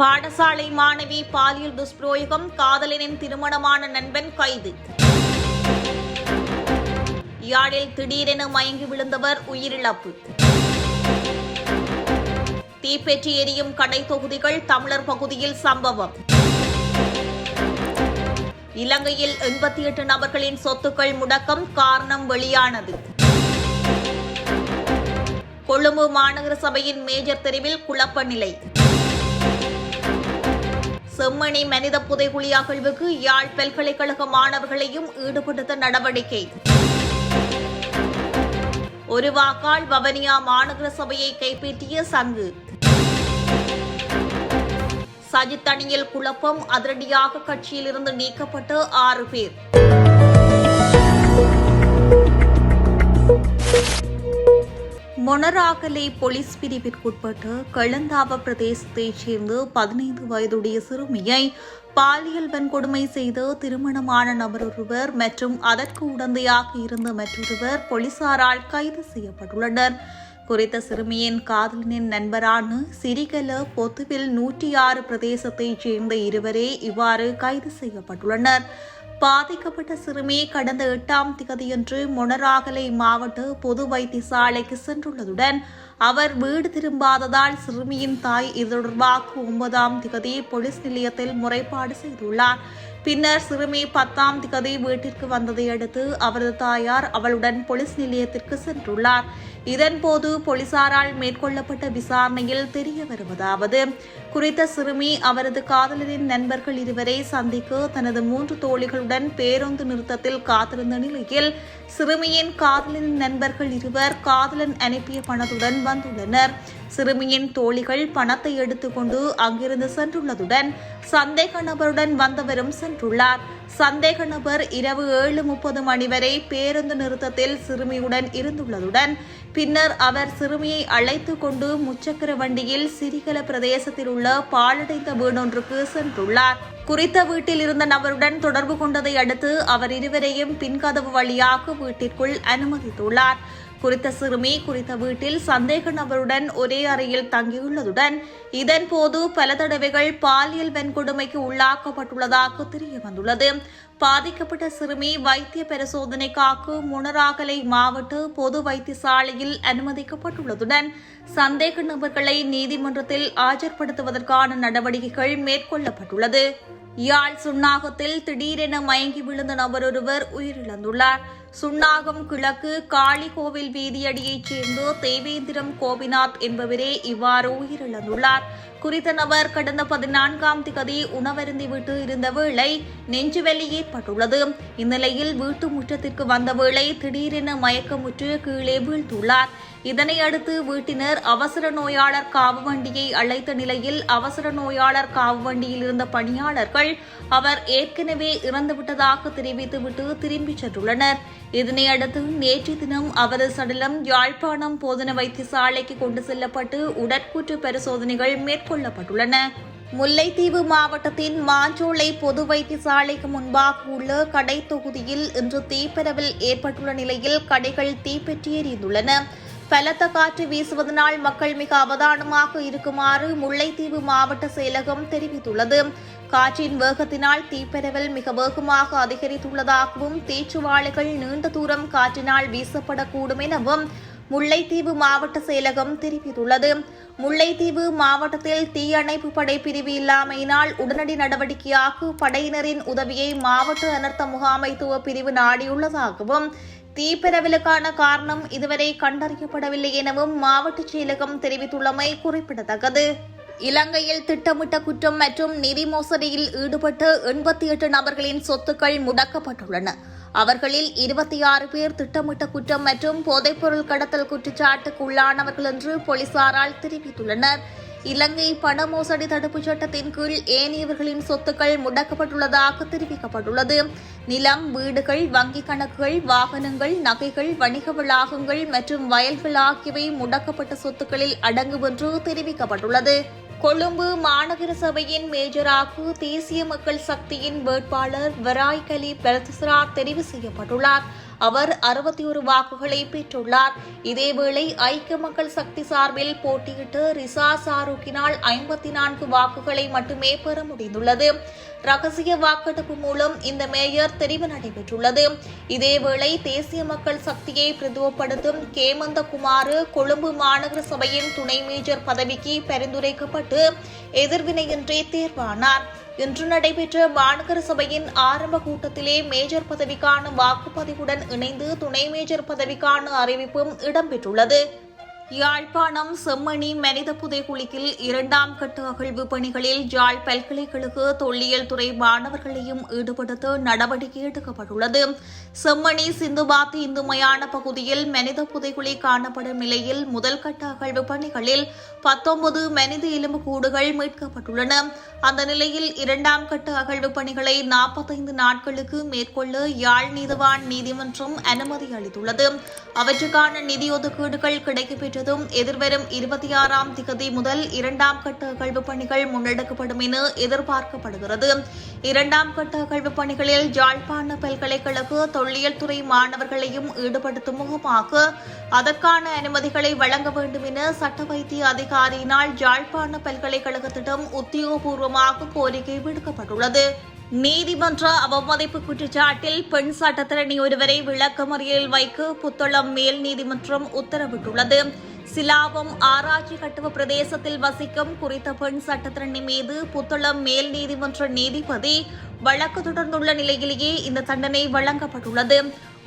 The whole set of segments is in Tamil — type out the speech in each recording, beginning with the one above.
பாடசாலை மாணவி பாலியல் துஷ்பிரயோகம் காதலனின் திருமணமான நண்பன் கைது. யாழில் திடீரென மயங்கி விழுந்தவர் உயிரிழப்பு. தீப்பெற்றி எரியும் கடை தொகுதிகள் தமிழர் பகுதியில் சம்பவம். இலங்கையில் எண்பத்தி எட்டு நபர்களின் சொத்துக்கள் முடக்கம் காரணம் வெளியானது. கொழும்பு மாநகர சபையின் மேஜர் தெருவில் குழப்ப நிலை. செம்மணி மனித புதைகுழி அகழ்வுக்கு யாழ் பல்கலைக்கழக மாணவர்களையும் ஈடுபடுத்த நடவடிக்கை. ஒரு வாக்கால் வவனியா மாநகர சபையை கைப்பற்றிய சங்கு. சஜித் அணியில் குழப்பம் அதிரடியாக கட்சியிலிருந்து நீக்கப்பட்டு ஆறு பேர். மொனராகலை போலீஸ் பிரிவிற்குட்பட்ட களந்தாவ பிரதேசத்தைச் சேர்ந்த பதினைந்து வயதுடைய சிறுமியை பாலியல் வன்கொடுமை செய்து திருமணமான நபரொருவர் மற்றும் அதற்கு உடந்தையாக இருந்த மற்றொருவர் போலீசாரால் கைது செய்யப்பட்டுள்ளனர். குறித்த சிறுமியின் காதலனின் நண்பரான சிறிகல பொத்துவில் நூற்றி ஆறு பிரதேசத்தைச் சேர்ந்த இருவரே இவ்வாறு கைது செய்யப்பட்டுள்ளனர். பாதிக்கப்பட்ட சிறுமி கடந்த எட்டாம் திகதியன்று மொனராகலை மாவட்ட பொது வைத்தியசாலைக்கு சென்றுள்ளதுடன் அவர் வீடு திரும்பாததால் சிறுமியின் தாய் இது தொடர்பாக ஒன்பதாம் திகதி போலீஸ் நிலையத்தில் முறைப்பாடு செய்துள்ளார். பின்னர் சிறுமி பத்தாம் திகதி வீட்டிற்கு வந்ததை அடுத்து அவரது தாயார் அவளுடன் போலீஸ் நிலையத்திற்கு சென்றுள்ளார். இதன்போது போலீசாரால் மேற்கொள்ளப்பட்ட விசாரணையில் தெரிய வருவதாவது குறித்த சிறுமி அவரது காதலரின் நண்பர்கள் இருவரை சந்திக்க தனது மூன்று தோழிகளுடன் பேருந்து நிறுத்தத்தில் காத்திருந்த நிலையில் சிறுமியின் காதலின் நண்பர்கள் இருவர் காதலன் அனுப்பிய பணத்துடன் வந்துள்ளனர். சிறுமியின் தோழிகள் பணத்தை எடுத்துக்கொண்டு அங்கிருந்து சென்றுள்ளதுடன் சந்தேக நபருடன் வந்தவரும் சென்றுள்ளார். சந்தேக நபர் இரவு ஏழு முப்பது மணி வரை பேருந்து நிறுத்தத்தில் சிறுமியுடன் இருந்துள்ளதுடன் பின்னர் அவர் சிறுமியை அழைத்து கொண்டு முச்சக்கர வண்டியில் சிறிகல பிரதேசத்தில் உள்ள பாலடைந்த வீடொன்றுக்கு சென்றுள்ளார். குறித்த வீட்டில் இருந்த நபருடன் தொடர்பு கொண்டதை அடுத்து அவர் இருவரையும் பின்கதவு வழியாக வீட்டிற்குள் அனுமதித்துள்ளார். குறித்த சிறுமி குறித்த வீட்டில் சந்தேக நபருடன் ஒரே அறையில் தங்கியுள்ளதுடன் இதன்போது பல தடவைகள் பாலியல் வன்கொடுமைக்கு உள்ளாக்கப்பட்டுள்ளதாக தெரிய வந்துள்ளது. பாதிக்கப்பட்ட சிறுமி வைத்திய பரிசோதனைக்காக முனராகலை மாவட்ட பொது வைத்தியசாலையில் அனுமதிக்கப்பட்டுள்ளதுடன் சந்தேக நபர்களை நீதிமன்றத்தில் ஆஜர்படுத்துவதற்கான நடவடிக்கைகள் மேற்கொள்ளப்பட்டுள்ளது. யாழ் சுன்னாகத்தில் திடீரென மயங்கி விழுந்த நபரொருவர் உயிரிழந்துள்ளார். சுன்னாகம் கிழக்கு காளிகோவில் வீதியடியைச் சேர்ந்த தேவேந்திரம் கோபிநாத் என்பவரே இவ்வாறு உயிரிழந்துள்ளார். குறித்த நபர் கடந்த பதினான்காம் திகதி உணவருந்தி விட்டு இருந்த வேளை நெஞ்சுவலி ஏற்பட்டுள்ளது. இந்நிலையில் வீட்டு முற்றத்திற்கு வந்த வேளை திடீரென மயக்கமுற்று கீழே வீழ்ந்துள்ளார். இதனையடுத்து வீட்டினர் அவசர நோயாளர் காவு வண்டியை அழைத்த நிலையில் அவசர நோயாளர் காவு வண்டியில் இருந்த பணியாளர்கள் அவர் ஏற்கனவே இறந்துவிட்டதாக தெரிவித்துவிட்டு திரும்பிச் சென்றுள்ளனர். இதனையடுத்து நேற்று தினம் அவரது சடலம் யாழ்ப்பாணம் போதன வைத்தியசாலைக்கு கொண்டு செல்லப்பட்டு உடற்கூற்று பரிசோதனைகள் மேற்கொள்ளப்பட்டுள்ளன. முல்லைத்தீவு மாவட்டத்தின் மாஞ்சோலை பொது வைத்தியசாலைக்கு முன்பாக உள்ள கடை தொகுதியில் இன்று தீப்பரவல் ஏற்பட்டுள்ள நிலையில் கடைகள் தீப்பற்றி எறிந்துள்ளன. பலத்த காற்று வீசுவதனால் மக்கள் மிக அவதானமாக இருக்குமாறு முல்லைத்தீவு மாவட்ட செயலகம் தெரிவித்துள்ளது. காற்றின் வேகத்தினால் தீப்பரவல் மிக வேகமாக அதிகரித்துள்ளதாகவும் தீச்சுவாளிகள் நீண்ட தூரம் காற்றினால் வீசப்படக்கூடும் எனவும் முல்லைத்தீவு மாவட்ட செயலகம் தெரிவித்துள்ளது. முல்லைத்தீவு மாவட்டத்தில் தீயணைப்பு படை பிரிவு இல்லாமையினால் உடனடி நடவடிக்கையாக படையினரின் உதவியை மாவட்ட அனர்த்த முகாமைத்துவ பிரிவு நாடியுள்ளதாகவும் தீப்பரவலுக்கான காரணம் இதுவரை கண்டறியப்படவில்லை எனவும் மாவட்ட செயலகம் தெரிவித்துள்ளமை குறிப்பிடத்தக்கது. இலங்கையில் திட்டமிட்ட குற்றம் மற்றும் நிதி மோசடியில் ஈடுபட்டு எண்பத்தி எட்டு நபர்களின் சொத்துக்கள் முடக்கப்பட்டுள்ளன. அவர்களில் இருபத்தி ஆறு பேர் திட்டமிட்ட குற்றம் மற்றும் போதைப்பொருள் கடத்தல் குற்றச்சாட்டுக்கு உள்ளானவர்கள் என்று போலீசாரால் தெரிவித்துள்ளனர். இலங்கை பண மோசடி தடுப்புச் சட்டத்தின் கீழ் ஏனையவர்களின் சொத்துக்கள் முடக்கப்பட்டுள்ளதாக தெரிவிக்கப்பட்டுள்ளது. நிலம் வீடுகள் வங்கிக் கணக்குகள் வாகனங்கள் நகைகள் வணிக வளாகங்கள் மற்றும் வயல்கள் ஆகியவை முடக்கப்பட்ட சொத்துக்களில் அடங்கும் என்று தெரிவிக்கப்பட்டுள்ளது. கொழும்பு மாநகர சபையின் மேஜராக தேசிய மக்கள் சக்தியின் வேட்பாளர் வராய்கலி பெரத்சரா தெரிவு செய்யப்பட்டுள்ளார். அவர் அறுபத்தி ஒரு வாக்குகளை பெற்றுள்ளார். இதேவேளை ஐக்கிய மக்கள் சக்தி சார்பில் போட்டியிட்டு ரிசா சாருக்கினால் ஐம்பத்தி நான்கு வாக்குகளை மட்டுமே பெற முடிந்துள்ளது. ரகசிய வாக்கெடுப்பு மூலம் இந்த மேயர் தெரிவு நடைபெற்றுள்ளது. இதேவேளை தேசிய மக்கள் சக்தியை பிரதிவப்படுத்தும் கேமந்தகுமார் கொழும்பு மாநகர சபையின் துணை மேஜர் பதவிக்கு பரிந்துரைக்கப்பட்டு எதிர்வினையின்றி தேர்வானார். இன்று நடைபெற்ற மாநகர சபையின் ஆரம்ப கூட்டத்திலே மேஜர் பதவிக்கான வாக்குப்பதிவுடன் இணைந்து துணை மேஜர் பதவிக்கான அறிவிப்பும் இடம்பெற்றுள்ளது. யாழ்ப்பாணம் செம்மணி மனித புதைகுழியில் இரண்டாம் கட்ட அகழ்வு பணிகளில் யாழ் பல்கலைக்கழக தொல்லியல் துறை மாணவர்களையும் ஈடுபடுத்த நடவடிக்கை எடுக்கப்பட்டுள்ளது. செம்மணி சிந்துபாத்து இந்து மயான பகுதியில் மனித புதைகுழி காணப்படும் நிலையில் முதல் கட்ட அகழ்வு பணிகளில் பத்தொன்பது மனித எலும்புக்கூடுகள் மீட்கப்பட்டுள்ளன. அந்த நிலையில் இரண்டாம் கட்ட அகழ்வு பணிகளை நாற்பத்தைந்து நாட்களுக்கு மேற்கொள்ள யாழ் நீதவான் நீதிமன்றம் அனுமதி அளித்துள்ளது. அவற்றுக்கான நிதி ஒதுக்கீடுகள் கிடைக்கப்பெற்றதும் எதிர்வரும் இருபத்தி ஆறாம் திகதி முதல் இரண்டாம் கட்ட அகழ்வு பணிகள் முன்னெடுக்கப்படும் என எதிர்பார்க்கப்படுகிறது. இரண்டாம் கட்ட அகழ்வு பணிகளில் யாழ்ப்பாண பல்கலைக்கழக தொல்லியல் துறை மாணவர்களையும் ஈடுபடுத்தும் முகமாக அதற்கான அனுமதிகளை வழங்க வேண்டும் என சட்ட வைத்திய அதிகாரியினால் யாழ்ப்பாண பல்கலைக்கழகத்திடம் உத்தியோகபூர்வமாக கோரிக்கை விடுக்கப்பட்டுள்ளது. நீதிமன்ற அவமதிப்பு குற்றச்சாட்டில் பெண் சட்டத்திரணி ஒருவரை விளக்கமறியலில் வைக்க புத்தளம் மேல் நீதிமன்றம் உத்தரவிட்டுள்ளது. சிலாவம் ஆராய்ச்சி கட்டுவ பிரதேசத்தில் வசிக்கும் குறித்த பெண் சட்டத்திரணி மீது புத்தளம் மேல் நீதிமன்ற நீதிபதி வழக்கு தொடர்ந்துள்ள நிலையிலேயே இந்த தண்டனை வழங்கப்பட்டுள்ளது.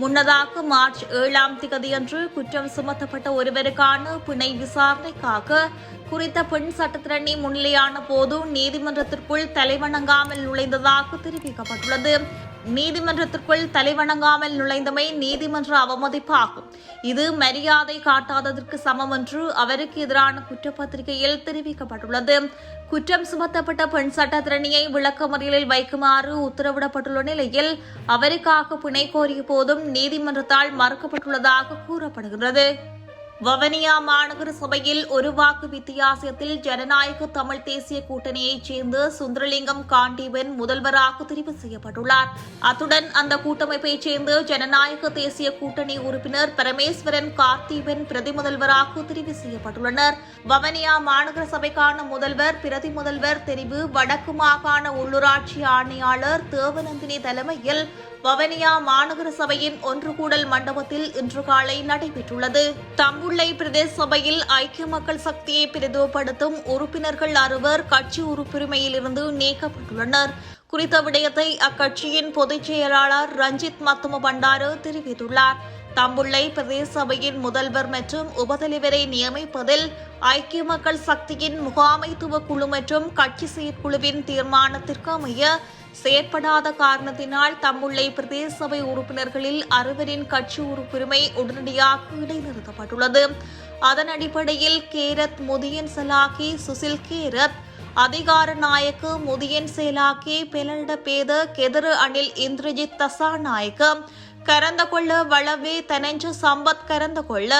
முன்னதாக மார்ச் ஏழாம் திகதியன்று குற்றம் சுமத்தப்பட்ட ஒருவருக்கான பிணை விசாரணைக்காக குறித்த பெண் சட்டத்திரணி முன்னிலையான போது நீதிமன்றத்திற்குள் தலைவணங்காமல் நுழைந்ததாக தெரிவிக்கப்பட்டுள்ளது. நீதிமன்றத்திற்குள் தலைவணங்காமல் நுழைந்தமை நீதிமன்ற அவமதிப்பாகும். இது மரியாதை காட்டாததற்கு சமம் என்று அவருக்கு எதிரான குற்றப்பத்திரிகையில் தெரிவிக்கப்பட்டுள்ளது. குற்றம் சுமத்தப்பட்ட பெண் சட்டத்திறனியை விளக்கமறியலில் வைக்குமாறு உத்தரவிடப்பட்டுள்ள நிலையில் அவருக்காக பிணை கோரிய போதும் நீதிமன்றத்தால் மறுக்கப்பட்டுள்ளதாக கூறப்படுகிறது வவனியா மாநகர சபையில் ஒரு வாக்கு வித்தியாசத்தில் ஜனநாயக தமிழ் தேசிய கூட்டணியைச் சேர்ந்த சுந்தரலிங்கம் காண்டீவன் முதல்வராக தெரிவு செய்யப்பட்டுள்ளார். அத்துடன் அந்த கூட்டமைப்பைச் சேர்ந்த ஜனநாயக தேசிய கூட்டணி உறுப்பினர் பரமேஸ்வரன் கார்த்தீபன் பிரதி முதல்வராக தெரிவு செய்யப்பட்டுள்ளனர். வவனியா மாநகர சபைக்கான முதல்வர் பிரதி முதல்வர் தெரிவு வடக்கு மாகாண உள்ளூராட்சி ஆணையாளர் தேவநந்தினி தலைமையில் வவனியா மாநகர சபையின் ஒன்று கூடல் மண்டபத்தில் இன்று காலை நடைபெற்றுள்ளது. தம்புள்ளை பிரதேச சபையில் ஐக்கிய மக்கள் சக்தியை பிரதிவுபடுத்தும் உறுப்பினர்கள் அறுவர் கட்சி உறுப்புரிமையிலிருந்து நீக்கப்பட்டுள்ளனர். குறித்த விடயத்தை அக்கட்சியின் பொதுச் செயலாளர் ரஞ்சித் மத்தும பண்டாரு தெரிவித்துள்ளார். தம்புள்ளை பிரதேச சபையின் முதல்வர் மற்றும் உபதலைவரை நியமிப்பதில் ஐக்கிய மக்கள் சக்தியின் முகாமைத்துவ குழு மற்றும் கட்சி செயற்குழுவின் தீர்மானத்திற்கு அமைய செயற்படாத காரணத்தினால் தம்முள்ளை பிரதேச சபை உறுப்பினர்களில் அறுவரின் கட்சி உறுப்புரிமை உடனடியாக இடைநிறுத்தப்பட்டுள்ளது. அதன் அடிப்படையில் கேரத் முதியன் செலாக்கி சுசில் கேரத் அதிகார நாயக்கு முதியன் செயலாக்கி பெலட பேத கெதிரு அணில் இந்திரஜித் தசா நாயக்க கரந்த கொள்ள வளவே தனஞ்சு சம்பத் கரந்த கொள்ள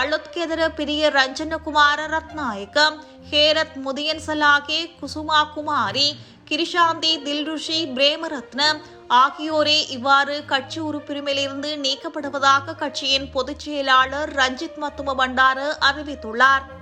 அழுத்கெதிர பிரிய ரஞ்சனகுமார ரத்நாயக்க ஹேரத் முதியன் சலாகே குசுமா குமாரி கிரிஷாந்தி தில்ருஷி பிரேமரத்னம் ஆகியோரே இவ்வாறு கட்சி உறுப்பினரிலிருந்து நீக்கப்படுவதாக கட்சியின் பொதுச் செயலாளர் ரஞ்சித் மத்தும பண்டார அறிவித்துள்ளார்.